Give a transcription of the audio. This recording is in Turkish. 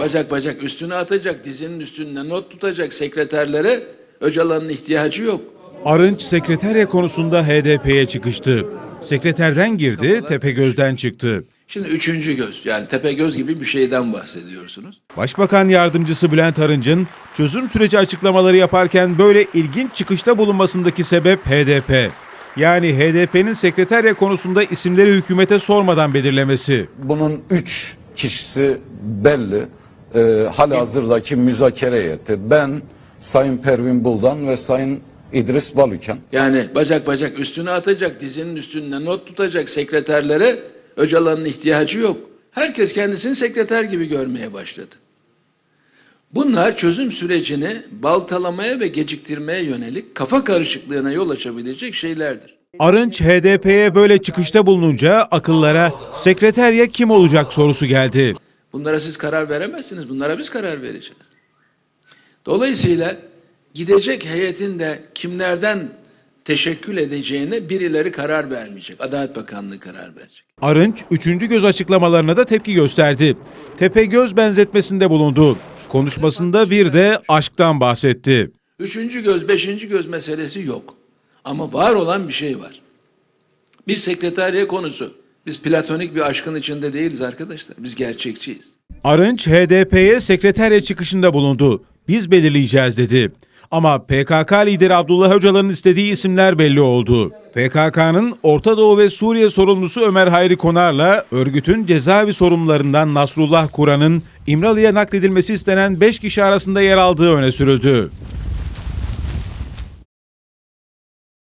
bacak bacak üstüne atacak, dizinin üstünde not tutacak sekreterlere Öcalan'ın ihtiyacı yok. Arınç sekreterya konusunda HDP'ye çıkıştı. Sekreterden girdi, Tepegöz'den çıktı. Şimdi üçüncü göz yani tepe göz gibi bir şeyden bahsediyorsunuz. Başbakan yardımcısı Bülent Arınç'ın çözüm süreci açıklamaları yaparken böyle ilginç çıkışta bulunmasındaki sebep HDP. Yani HDP'nin sekreterya konusunda isimleri hükümete sormadan belirlemesi. Bunun üç kişisi belli. Ee, halihazırdaki müzakere heyeti. Ben, Sayın Pervin Buldan ve Sayın İdris Baluken. Yani bacak bacak üstüne atacak, dizinin üstünde not tutacak sekreterlere Öcalan'ın ihtiyacı yok. Herkes kendisini sekreter gibi görmeye başladı. Bunlar çözüm sürecini baltalamaya ve geciktirmeye yönelik kafa karışıklığına yol açabilecek şeylerdir. Arınç HDP'ye böyle çıkışta bulununca akıllara sekreterya kim olacak sorusu geldi. Bunlara siz karar veremezsiniz. Bunlara biz karar vereceğiz. Dolayısıyla gidecek heyetin de kimlerden teşekkül edeceğine birileri karar vermeyecek. Adalet Bakanlığı karar verecek. Arınç üçüncü göz açıklamalarına da tepki gösterdi. Tepegöz benzetmesinde bulundu. Konuşmasında bir de aşktan bahsetti. Üçüncü göz, beşinci göz meselesi yok. Ama var olan bir şey var. Bir sekreteriye konusu. Biz platonik bir aşkın içinde değiliz arkadaşlar. Biz gerçekçiyiz. Arınç HDP'ye sekreterya çıkışında bulundu. Biz belirleyeceğiz dedi. Ama PKK lideri Abdullah Öcalan'ın istediği isimler belli oldu. PKK'nın Orta Doğu ve Suriye sorumlusu Ömer Hayri Konar'la örgütün cezaevi sorumlularından Nasrullah Kur'an'ın İmralı'ya nakledilmesi istenen 5 kişi arasında yer aldığı öne sürüldü.